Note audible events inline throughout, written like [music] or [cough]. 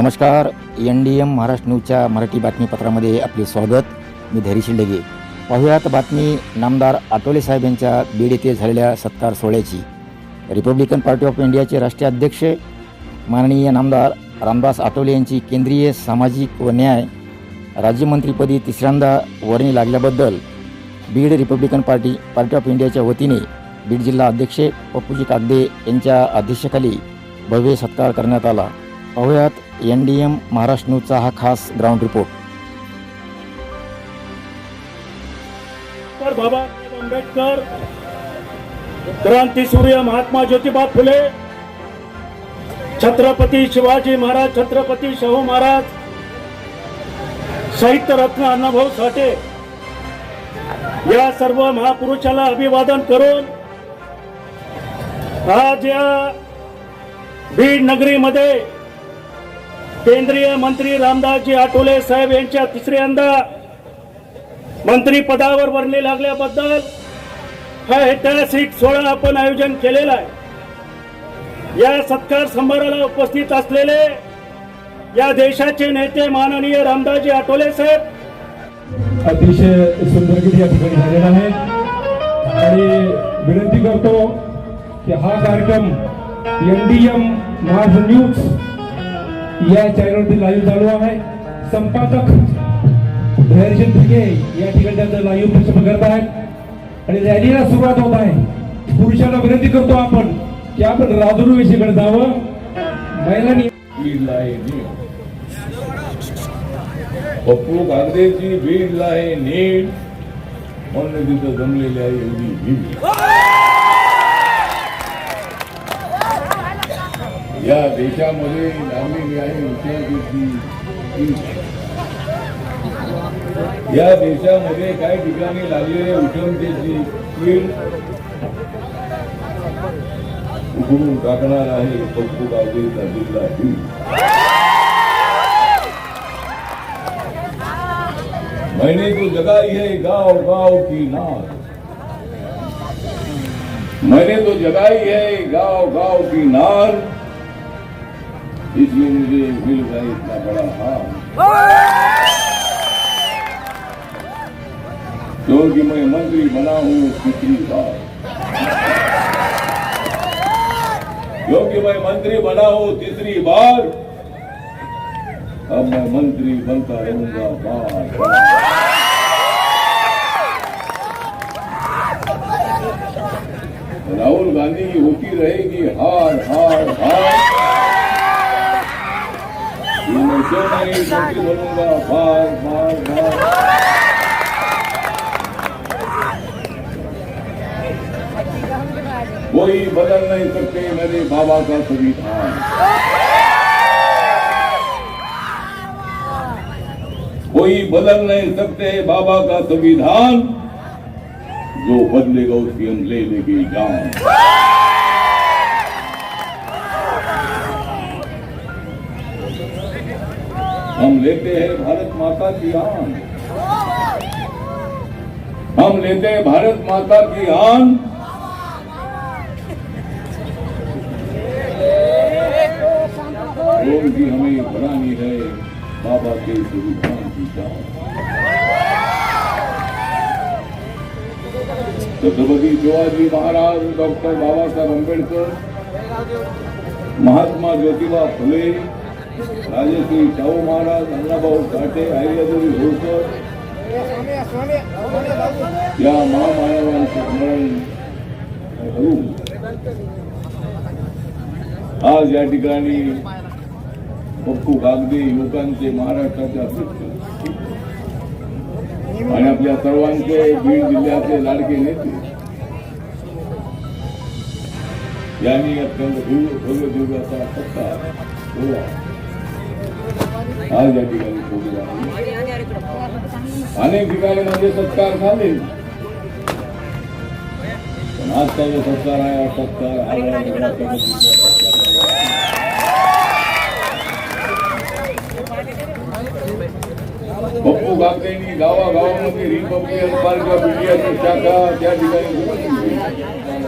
नमस्कार. N D M Maharashtra न्यूजच्या मराठी बातमीपत्रामध्ये आपले स्वागत. मी धैर्यशील डगे पाहुयात बातमी नामदार आटोले साहेब यांच्या बीड येथे झालेल्या सत्कार सोहळ्याची. रिपब्लिकन पार्टी ऑफ इंडियाचे राष्ट्रीय अध्यक्ष माननीय नामदार रामदास आठवले यांची केंद्रीय सामाजिक व न्याय राज्यमंत्रीपदी तिसऱ्यांदा वर्णी लागल्याबद्दल Beed Republican party party of इंडियाच्या वतीने बीड जिल्हा अध्यक्ष पप्पूजी कागदे यांच्या अध्यक्षतेखाली भव्य सत्कार करण्यात आला. पाहुयात एन डी एम महाराष्ट्र न्यूजचा हा खास ग्राउंड रिपोर्ट बाबासाहेब आंबेडकर क्रांतीसूर्य महात्मा ज्योतिबा फुले छत्रपती शिवाजी महाराज छत्रपती शाहू महाराज साहित्य रत्न अण्णाभाऊ साठे या सर्व महापुरुषाला अभिवादन करून आज या बीड नगरीमध्ये केंद्रीय मंत्री रामदासजी आठवले साहेब यांच्या तिसऱ्यांदा मंत्री पदावर वर्णी लागल्याबद्दल हा ऐतिहासिक सोहळा आपण आयोजन केलेला आहे. या सत्कार समारोहाला उपस्थित असलेले या देशाचे नेते माननीय रामदासजी आठवले साहेब. अतिशय सुंदर या ठिकाणी झालेला आहे. आणि विनंती करतो की हा कार्यक्रम एनडीएम महाराष्ट्र न्यूज या चॅनलवरती लाईव्ह चालू आहे. संपादक धैर्यशील फिके या ठिकाणी त्यांचं लाईव्ह प्रक्षेपण करत आहेत. आणि रॅलीला सुरुवात होत आहे. पुरुषांना विनंती करतो आपण की आपण राजूर विषयीकडे जावं. महिलांनी पप्पू कागदेची बीडला आहे नीट. म्हणून तिथं जमलेली आहे एवढी भीड या देशामध्ये लागलेली आहे विषयाची या देशामध्ये काही ठिकाणी लागलेल्या उष्णतेची कीड उघडून टाकणार मैंने तो जगाई है गाँव गाँव की नाद मैंने तो जगाई है गाँव गाँव की नार इसलिए मुझे मिल गया इतना बड़ा हार क्योंकि मैं मंत्री बना हूँ तीसरी बार। क्योंकि मैं मंत्री बना हूँ तीसरी बार। अब मैं मंत्री बनता रहूँगा बार। राहुल गांधी की होती रहेगी हार हार हार। कोई बदल नहीं सकते मेरे बाबा का संविधान कोई बदल नहीं सकते बाबा का संविधान, जो बदलेगा उसकी हम ले लेगी जान। हम लेते हैं भारत माता की आन। हम लेते हैं भारत माता की आन। रोम की हमें बनानी है बाबा के संविधान की जान। छत्रपती शिवाजी महाराज, डॉक्टर बाबासाहेब अंबेडकर महात्मा ज्योतिबा फुले राजश्री शाहू महाराज अण्णाभाऊ साठे अहिल्यादेवी होळकर या महामानवांचे स्मरण करून आज या ठिकाणी पप्पू कागदे युवकांचे महाराष्ट्राचे अध्यक्ष. आणि आपल्या सर्वांचे बीड जिल्ह्याचे लाडके नेते. यांनी अत्यंत भव्य दिव्याचा सत्ता सोहळा आज या ठिकाणी ठेवलेला आहे अनेक ठिकाणी माझे सत्कार झाले. पण आजचा जो सत्कार आहे सत्कार पप्पू कागदेंनी गावागावामध्ये रिपब्लिकन पार्क ऑफ इंडियाची शाखा त्या ठिकाणी.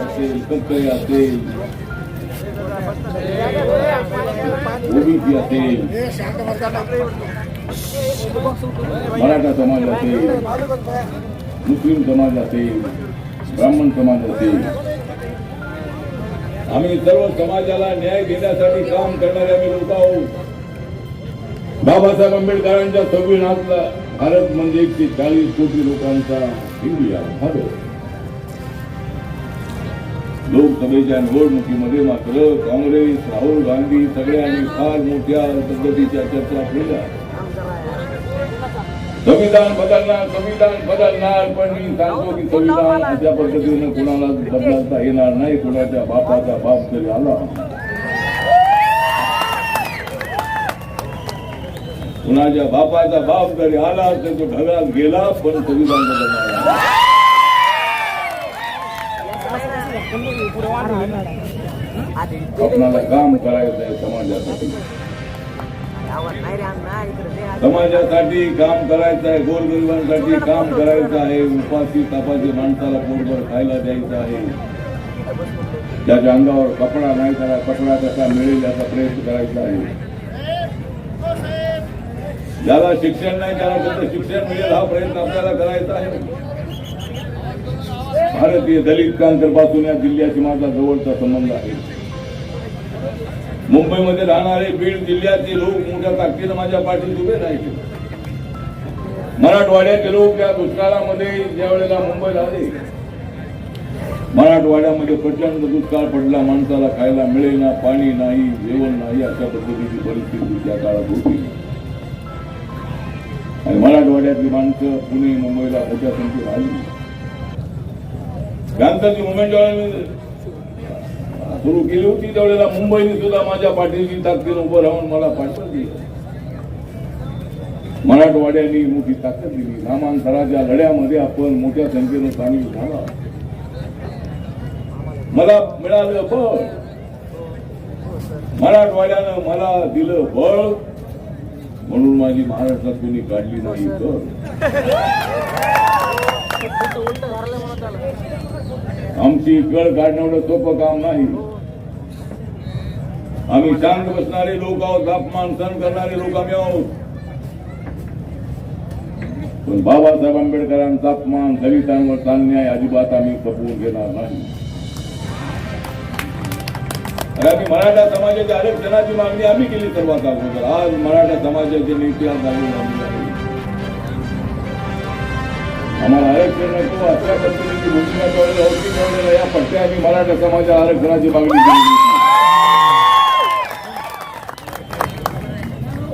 असेल असेल ओबीसी असेल मराठा समाज असेल मुस्लिम समाज असेल ब्राह्मण समाज असेल आम्ही सर्व समाजाला न्याय देण्यासाठी काम करणारे आम्ही लोक आहोत बाबासाहेब आंबेडकरांच्या संविधानातला भारत म्हणजे एकशे चाळीस कोटी लोकांचा इंडिया भारत लोकसभेच्या निवडणुकीमध्ये मात्र काँग्रेस राहुल गांधी सगळ्यांनी फार मोठ्या पद्धतीच्या चर्चा केल्या. संविधान बदलणार संविधान बदलणार पण मी सांगतो की संविधान अशा पद्धतीने कोणाला बदलता येणार नाही कोणाच्या बापाचा बाप तरी आला. कुणाच्या बापाचा बाप जरी आला तर तो ढगात गेला पण संविधान बदलणार नाही. आपणाला काम करायचं आहे समाजासाठी. समाजासाठी काम करायचं आहे गोरगरिबांसाठी काम करायचं आहे उपाशी तापाची माणसाला पोटभर खायला द्यायचं आहे. त्याच्या अंगावर कपडा नाही त्याला कपडा कसा मिळेल याचा प्रयत्न करायचा आहे. ज्याला शिक्षण नाही त्याला त्याचं शिक्षण मिळेल हा प्रयत्न आपल्याला करायचा आहे. भारतीय दलित कांतरपासून या जिल्ह्याशी माझा जवळचा संबंध आहे. मुंबईमध्ये राहणारे बीड जिल्ह्याचे लोक मोठ्या ताकदीनं माझ्या पाठीत उभे राहिले मराठवाड्याचे लोक या दुष्काळामध्ये ज्या वेळेला मुंबईला आले मराठवाड्यामध्ये प्रचंड दुष्काळ पडला माणसाला खायला मिळेना पाणी नाही जेवण नाही अशा पद्धतीची परिस्थिती त्या काळात होती. आणि मराठवाड्यातली माणसं पुणे मुंबईला मोठ्या संख्येत आली. गांधीची मुवमेंट ज्यावेळेला सुरू केली होती त्यावेळेला मुंबईने सुद्धा माझ्या पाठीची ताकदीनं उभं राहून मला पाठवली मराठवाड्याने मोठी ताकद दिली. नामांतराच्या लढ्यामध्ये आपण मोठ्या संख्येनं सामील झाला. मला मिळालं बळ. मराठवाड्यानं मला दिलं बळ. म्हणून माझी महाराष्ट्रात कोणी काढली नाही [laughs] तर आमची कळ काढणं एवढं सोपं काम नाही. आम्ही शांत बसणारे लोक आहोत तापमान सहन करणारे लोक आम्ही आहोत. पण बाबासाहेब आंबेडकरांचा अपमान दलितांवर अन्याय अजिबात आम्ही खपवून घेणार नाही. आम्ही मराठा समाजाच्या आरक्षणाची मागणी आम्ही केली सर्वात अगोदर. आज मराठा समाजाचे नेते आज आम्ही आम्हाला आरक्षण नको अशा पद्धतीची भूमिका त्यावेळेला होती कळलेलं या पट्ट्या आम्ही मराठा समाजा आरक्षणाची मागणी केली.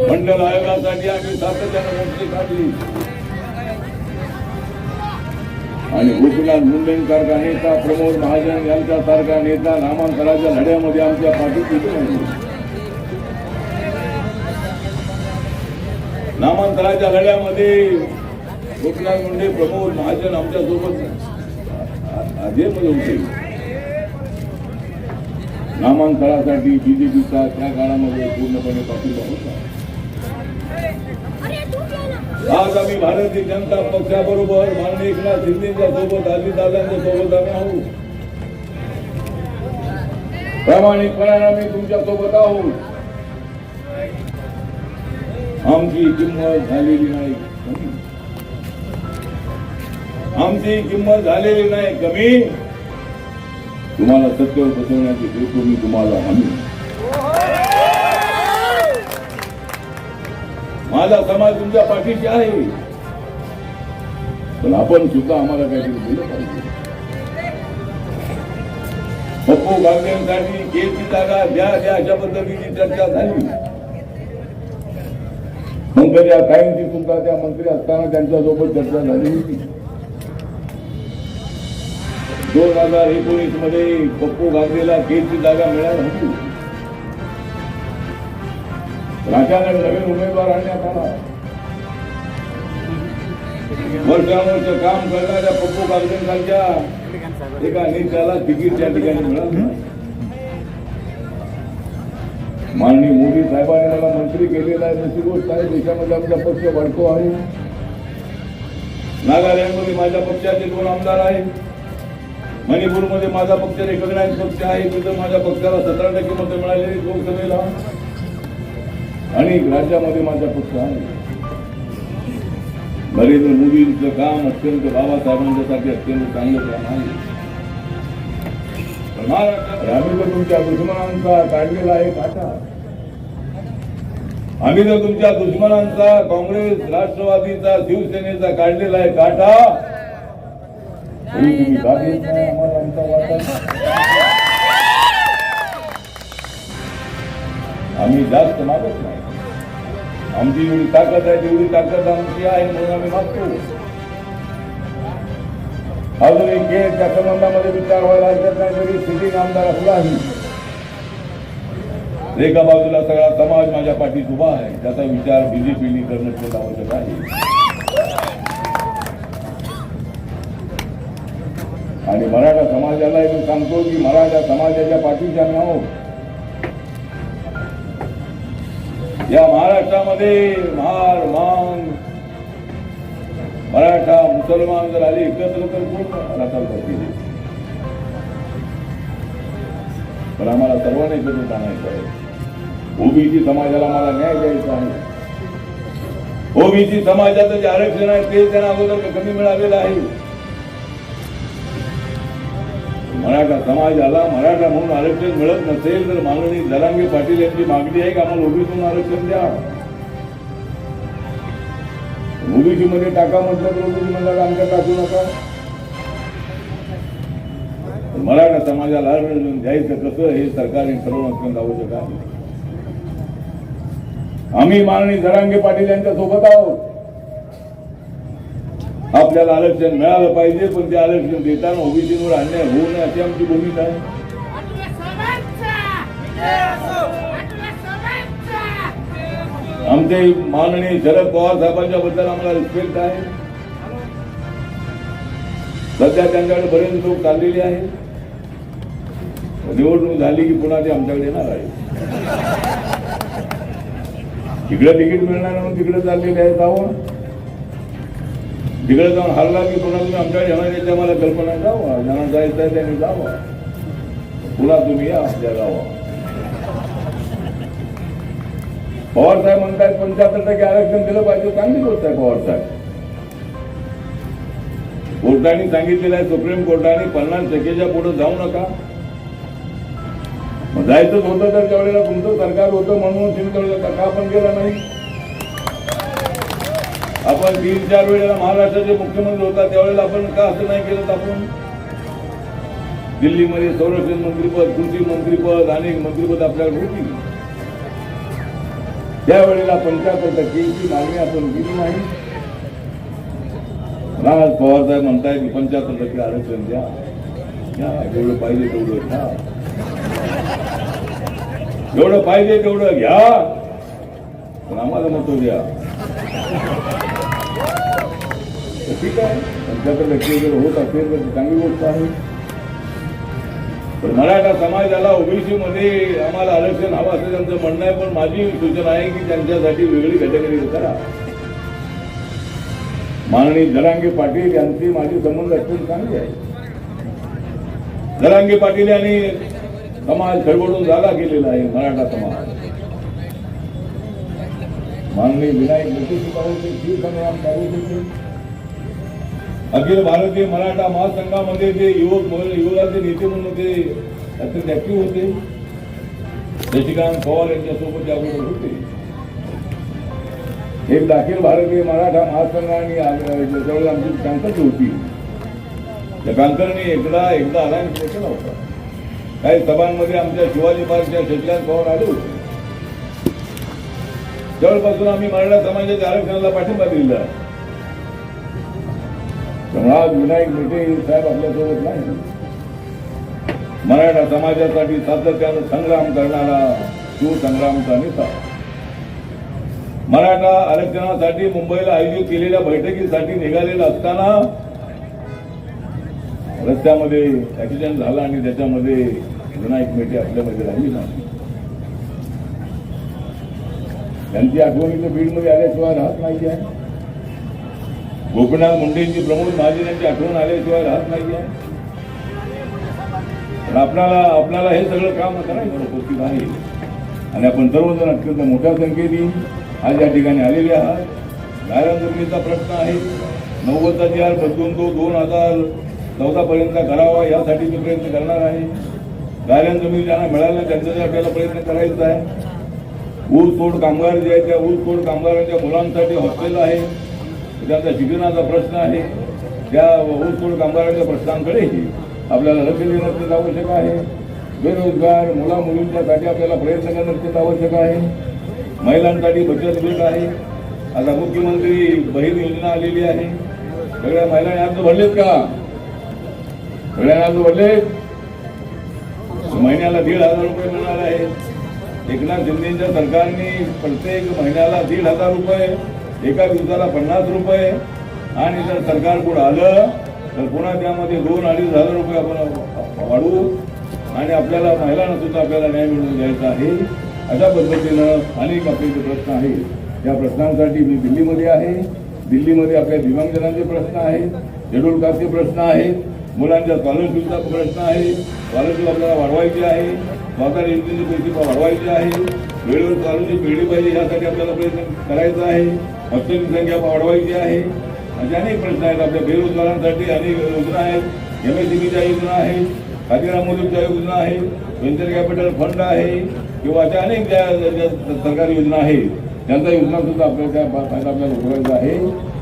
मंडल आयोगासाठी आम्ही सातत्यानं मोठी काढली. आणि गोपीनाथ मुंडेंसारखा नेता प्रमोद महाजन यांच्यासारखा नेता नामांतराच्या लढ्यामध्ये आमच्या पाठीत उभे नामांतराच्या लढ्यामध्ये गोपीनाथ मुंडे प्रमोद महाजन आमच्यासोबत मध्ये होते नामांतरासाठी बीजेपीचा त्या काळामध्ये पूर्णपणे पाठिंबा होता. आज आम्ही भारतीय जनता पक्षाबरोबर माननीय एकनाथ शिंदेच्या सोबत अजितदादांच्या सोबत आम्ही आहोत. प्रामाणिकपणाने आम्ही तुमच्यासोबत आहोत. आमची किंमत झालेली नाही. आमची किंमत झालेली नाही कमी. तुम्हाला सत्य बसवण्याची देतो मी तुम्हाला हमी. माझा समाज तुमच्या पाठीशी आहे. पण आपण सुद्धा आम्हाला काहीतरी दिलं पाहिजे. पप्पू गांधींसाठी केची जागा द्या द्या अशा पद्धतीची चर्चा झाली. पंकजा काहींची सुद्धा त्या मंत्री असताना त्यांच्यासोबत चर्चा झाली होती. दोन हजार एकोणीसमध्ये पप्पू गांधीला केची जागा मिळाली होती. अचानक नवीन उमेदवार आणण्यात आला वर्षानुवर्ष काम करणाऱ्या पप्पू गांधींसारख्या एका नेत्याला तिकीट त्या ठिकाणी मिळालं. माननीय मोदी साहेबांनी मला मंत्री केलेला आहे. तशी गोष्ट आहे देशामध्ये आमचा पक्ष वाढतो आहे. नागालँडमध्ये माझ्या पक्षाचे दोन आमदार आहेत. मणिपूरमध्ये माझा पक्ष रेकग्नाइज पक्ष आहे. तिथं माझ्या पक्षाला सतरा टक्के मतं मिळाले लोकसभेला. आणि राज्यामध्ये माझा पक्ष आहे. नरेंद्र मोदींचं काम अत्यंत बाबासाहेबांच्यासाठी अत्यंत चांगलं काम आहे. आम्ही तर तुमच्या दुश्मनांचा काढलेला आहे काटा. आम्ही तर तुमच्या दुश्मनांचा काँग्रेस राष्ट्रवादीचा शिवसेनेचा काढलेला आहे काटा. तरी तुम्ही नाही आम्हाला आमचा वाटा आम्ही जास्त मागत नाही. आमची जेवढी ताकद आहे तेवढी ताकद आमची आहे म्हणून आम्ही मागतो. अजून एक केस त्या संबंधामध्ये विचार व्हायला हरकत नाही तरी सिटिंग आमदार असलाही एका बाजूला सगळा समाज माझ्या पाठीत उभा आहे त्याचा विचार बीजेपीने करणं खूप आवश्यक आहे. आणि मराठा समाजाला मी सांगतो की मराठा समाजाच्या पाठीशी आम्ही आहोत. या महाराष्ट्रामध्ये मार मांग मराठा मुसलमान जर आले एकत्र तर कोण करतील पण आम्हाला सर्वांना एकत्र आणायचं आहे. ओबीसी समाजाला मला न्याय द्यायचा आहे. ओबीसी समाजाचं जे आरक्षण आहे ते त्यांना अगोदर कमी मिळालेलं आहे. मराठा समाजाला मराठा म्हणून आरक्षण मिळत नसेल तर माननीय जरांगे पाटील यांची मागणी आहे की आम्हाला ओबीसीतून आरक्षण द्या. ओबीसी मध्ये टाका म्हटलं तर ओबीसी म्हणलं आमच्या टाकू नका? मराठा समाजाला आरक्षण द्यायचं कसं हे सरकारने ठरवणं अत्यंत आवश्यक आहे. आम्ही माननीय जरांगे पाटील यांच्या सोबत आहोत. आपल्याला आरक्षण मिळालं पाहिजे पण ते आरक्षण देताना ओबीसीवर अन्याय होऊ नये अशी आमची भूमिका आहे. आमचे माननीय शरद पवार साहेबांच्या बद्दल आम्हाला रिस्पेक्ट आहे. सध्या त्यांच्याकडे बरेच लोक चाललेले आहेत. निवडणूक झाली की पुन्हा ते आमच्याकडे येणार आहे तिकडे तिकीट मिळणार म्हणून तिकडे चाललेले आहेत जावं तिकडे जाऊन हल्ला की पुन्हा तुम्ही आमच्याकडे येणार येते मला कल्पना जावा. ज्यांना जायचं आहे त्यांनी जावा. पुन्हा तुम्ही या आमच्या गावा पवार साहेब म्हणतायत पंच्याहत्तर टक्के आरक्षण दिलं पाहिजे. चांगली गोष्ट आहे पवार साहेब. कोर्टाने सांगितलेलं आहे सुप्रीम कोर्टाने पन्नास टक्केच्या पुढे जाऊ नका. जायचंच होतं तर त्यावेळेला तुमचं सरकार होतं म्हणून तुम्ही त्यावेळेला का आपण गेला नाही. आपण तीन चार वेळेला महाराष्ट्राचे मुख्यमंत्री होता त्यावेळेला आपण का असं नाही केलं तर आपण? दिल्लीमध्ये संरक्षण मंत्रीपद कृषी मंत्रीपद अनेक मंत्रीपद आपल्याकडे होती. त्यावेळेला पंच्याहत्तर टक्केची मागणी आपण केली नाही. राज पवार साहेब म्हणताय की पंच्याहत्तर टक्के आरक्षण द्या. जेवढं पाहिजे तेवढं घ्या. जेवढं पाहिजे तेवढं घ्या. पण आम्हाला मतो द्या. तर ठीक आहे. त्यांच्याकडे व्यक्ती जर होत असेल तर चांगली गोष्ट आहे. तर मराठा समाजाला ओबीसी मध्ये आम्हाला आरक्षण हवं असं त्यांचं म्हणणं आहे पण माझी सूचना आहे की त्यांच्यासाठी वेगळी कॅटेगरी करा. माननीय जरांगे पाटील यांची माझी संबंध अत्यंत चांगली आहे. जरांगे पाटील यांनी समाज खळबडून जागा केलेला आहे मराठा समाज. माननीय विनायक नितीश सुद्धा शिवसंग्राम चालू होते अखिल भारतीय मराठा महासंघामध्ये ते युवक युवकाचे नेते म्हणून होते अत्यंत ऍक्टिव्ह होते. शशिकांत पवार यांच्यासोबत ते अगोदर होते. एक अखिल भारतीय मराठा महासंघाने ज्यावेळेला आमची कॅन्सर होती. त्या कॅन्सरने एकदा एकदा अलायन्स केला होता. काही सभांमध्ये आमच्या शिवाजी पार्कच्या शशिकांत पवार आले होते. जवळपासून आम्ही मराठा समाजाच्या आरक्षणाला पाठिंबा दिलेला आहे. त्यामुळे विनायक मेटे साहेब आपल्यासोबत नाही. मराठा समाजासाठी सातत्यानं संग्राम करणारा शिवसंग्रामचा नेता. मराठा आरक्षणासाठी मुंबईला आयोजित केलेल्या बैठकीसाठी निघालेला असताना रस्त्यामध्ये ऍक्सिडेंट झाला आणि त्याच्यामध्ये विनायक मेटे आपल्यामध्ये राहिली नाही. त्यांची आठवणी तर बीडमध्ये आल्याशिवाय राहत नाही आहे. गोपीनाथ मुंडेंची प्रमोद महाजन यांची आठवण आल्याशिवाय राहत नाही आहे पण आपल्याला आपल्याला हे सगळं काम करायचं उपस्थित नाही आणि आपण सर्वजण अत्यंत मोठ्या संख्येने आज या ठिकाणी आलेले आहात. गायरान जमिनीचा प्रश्न आहे. नव्वदचा चार बदलून तो दोन हजार चौदा पर्यंत करावा यासाठी मी प्रयत्न करणार आहे. गायरान जमीन ज्यांना मिळाल्या त्यांच्यासाठी आपल्याला प्रयत्न करायचा आहे. ऊस तोड कामगार जे आहेत त्या ऊस तोड कामगारांच्या मुलांसाठी हॉस्टेल आहे. त्यांचा शिक्षणाचा प्रश्न आहे. त्या ऊसतोड कामगारांच्या प्रश्नांकडेही आपल्याला लक्ष देणं अत्यंत आवश्यक आहे. बेरोजगार मुला मुलींच्यासाठी आपल्याला प्रयत्न करणं अत्यंत आवश्यक आहे. महिलांसाठी बचत गट आहे. आता मुख्यमंत्री बहीण योजना आलेली आहे. सगळ्या महिलांनी अर्ज भरलेत का? सगळ्यांना अर्ज भरलेत? महिन्याला दीड हजार रुपये मिळणार आहे एकनाथ शिंदेच्या सरकारने प्रत्येक महिन्याला दीड हजार रुपये एका दिवसाला पन्नास रुपये आणि जर सरकार पुढे आलं तर पुन्हा त्यामध्ये दोन अडीच हजार रुपये आपण वाढवू. आणि आपल्याला महिलांना सुद्धा आपल्याला न्याय मिळवून द्यायचा आहे. अशा पद्धतीनं अनेक आपले प्रश्न आहेत. या प्रश्नांसाठी मी दिल्लीमध्ये आहे. दिल्लीमध्ये आपल्या दिव्यांगजनांचे प्रश्न आहेत. शेड्यूल कास्टचे प्रश्न आहेत. मुलांच्या स्कॉलरशिपचा प्रश्न आहे. स्कॉलरशिप आपल्याला वाढवायची आहे. स्वतः योजनेचे पैसे वाढवायचे आहे. वेळेवर स्कॉलरशिप मिळली पाहिजे यासाठी आपल्याला प्रयत्न करायचा आहे. हॉस्टेलची संख्या वाढवायची आहे. असे अनेक प्रश्न आहेत आपल्या बेरोजगारांसाठी अनेक योजना आहेत. एम एस च्या योजना आहेत खातीराम मोदीच्या योजना आहेत व्हेंचर कॅपिटल फंड आहे किंवा अशा अनेक ज्या सरकारी योजना आहेत. त्यांचा योजना सुद्धा आपल्याला त्या फायदा आपल्याला उठवायचा आहे.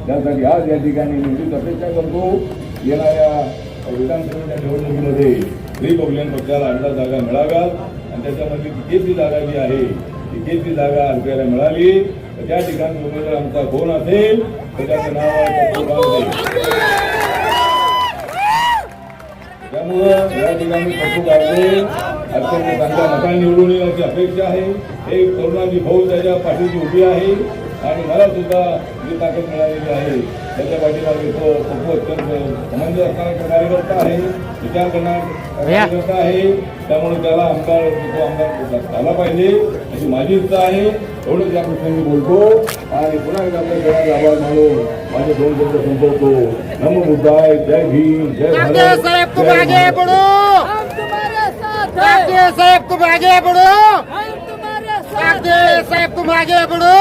त्यासाठी आज या ठिकाणी निश्चित अपेक्षा करतो येणाऱ्या विधानसभेच्या निवडणुकीमध्ये रिपब्लिकन पक्षाला आठ जागा मिळाव्यात. आणि त्याच्यामध्ये तिकेची जागा जी आहे तिकेची जागा आपल्याला मिळाली. तर त्या ठिकाणी उमेदवार आमचा कोण असेल तर त्याचं नाव आहे त्यामुळं या ठिकाणी पप्पू गावडे अत्यंत चांगल्या मतांनी निवडून येण्याची अपेक्षा आहे. एक तरुणाची भाऊ त्याच्या पाठीची उभी आहे आणि मला सुद्धा जी ताकद मिळालेली आहे. त्याच्या पाठीमागे तो खूप अत्यंत समंजस असणारा कार्यकर्ता आहे. विचार करणारा. आहे. त्यामुळे त्याला आमदार तो आमदार झाला पाहिजे. अशी माझी इच्छा आहे. एवढंच या प्रसंगी बोलतो. आणि पुन्हा एकदा आपल्या सगळ्यांचे आभार मानून माझे दोन शब्द संपवतो. नमो बुद्धाय. जय भीम. जय साहेब तुम जय आगे हिंद. बढ़ो हम तुम्हारे साथ हैं कांदे साहेब तुम आगे बढ़ो हम तुम्हारे साथ कांदे साहेब तुम आगे बढ़ो